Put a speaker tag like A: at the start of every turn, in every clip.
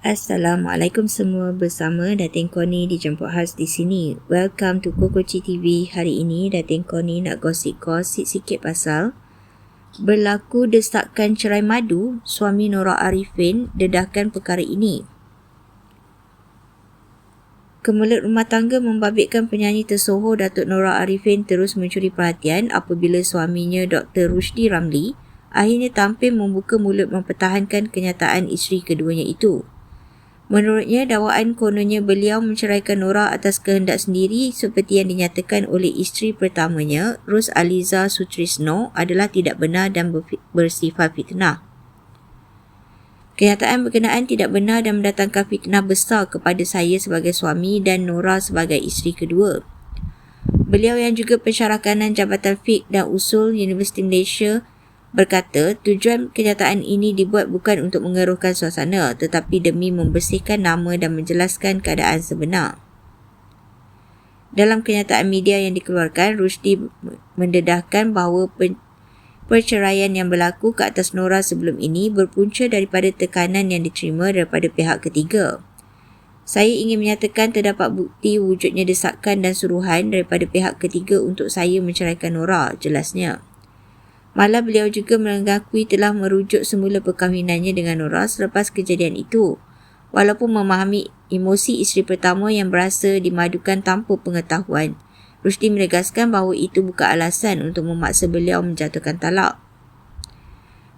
A: Assalamualaikum semua bersama Datin Koni di Jemput Khas di sini. Welcome to Kokoci TV. Hari ini Datin Koni nak gosip-gosip sikit pasal berlaku desakan cerai madu suami Nora Arifin dedahkan perkara ini. Kemelut rumah tangga membabitkan penyanyi tersohor Datuk Nora Arifin terus mencuri perhatian apabila suaminya Dr. Rusdi Ramli akhirnya tampil membuka mulut mempertahankan kenyataan isteri keduanya itu. Menurutnya, dakwaan kononnya beliau menceraikan Nora atas kehendak sendiri seperti yang dinyatakan oleh isteri pertamanya, Ros Aliza Sutrisno adalah tidak benar dan bersifat fitnah. Kenyataan berkenaan tidak benar dan mendatangkan fitnah besar kepada saya sebagai suami dan Nora sebagai isteri kedua. Beliau yang juga pensyarah kanan Jabatan Fik dan Usul Universiti Malaysia berkata tujuan kenyataan ini dibuat bukan untuk mengeruhkan suasana tetapi demi membersihkan nama dan menjelaskan keadaan sebenar. Dalam kenyataan media yang dikeluarkan, Rushdie mendedahkan bahawa perceraian yang berlaku ke atas Nora sebelum ini berpunca daripada tekanan yang diterima daripada pihak ketiga. Saya ingin menyatakan terdapat bukti wujudnya desakan dan suruhan daripada pihak ketiga untuk saya menceraikan Nora, jelasnya. Malah beliau juga mengakui telah merujuk semula perkahwinannya dengan Nora selepas kejadian itu. Walaupun memahami emosi isteri pertama yang berasa dimadukan tanpa pengetahuan, Rusdi menegaskan bahawa itu bukan alasan untuk memaksa beliau menjatuhkan talak.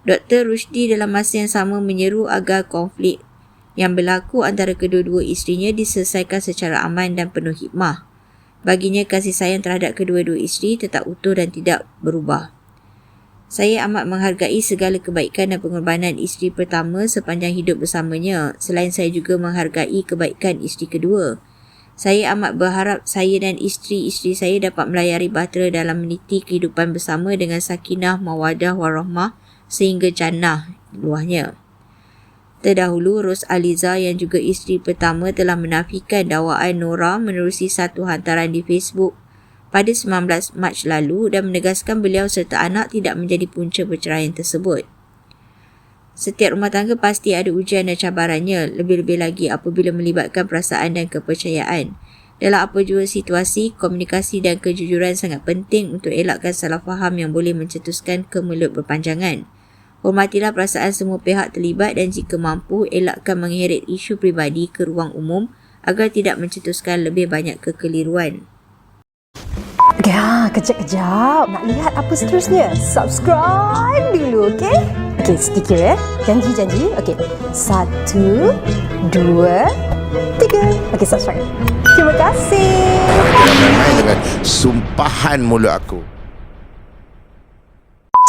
A: Dr. Rusdi dalam masa yang sama menyeru agar konflik yang berlaku antara kedua-dua isterinya diselesaikan secara aman dan penuh hikmah. Baginya kasih sayang terhadap kedua-dua isteri tetap utuh dan tidak berubah. Saya amat menghargai segala kebaikan dan pengorbanan isteri pertama sepanjang hidup bersamanya. Selain saya juga menghargai kebaikan isteri kedua. Saya amat berharap saya dan isteri-isteri saya dapat melayari bahtera dalam meniti kehidupan bersama dengan sakinah, mawadah, warahmah sehingga jannah luahnya. Terdahulu, Ros Aliza yang juga isteri pertama telah menafikan dakwaan Nora menerusi satu hantaran di Facebook pada 19 Mac lalu dan menegaskan beliau serta anak tidak menjadi punca perceraian tersebut. Setiap rumah tangga pasti ada ujian dan cabarannya, lebih-lebih lagi apabila melibatkan perasaan dan kepercayaan. Dalam apa jua situasi, komunikasi dan kejujuran sangat penting untuk elakkan salah faham yang boleh mencetuskan kemelut berpanjangan. Hormatilah perasaan semua pihak terlibat dan jika mampu, elakkan mengheret isu pribadi ke ruang umum agar tidak mencetuskan lebih banyak kekeliruan.
B: Ya, kejap-kejap. Nak lihat apa seterusnya? Subscribe dulu, okey? Okey, sedikit ya. Janji-janji. Okey. Satu, dua, tiga. Okey, subscribe. Terima kasih.
C: Jangan main-main dengan sumpahan mulut aku.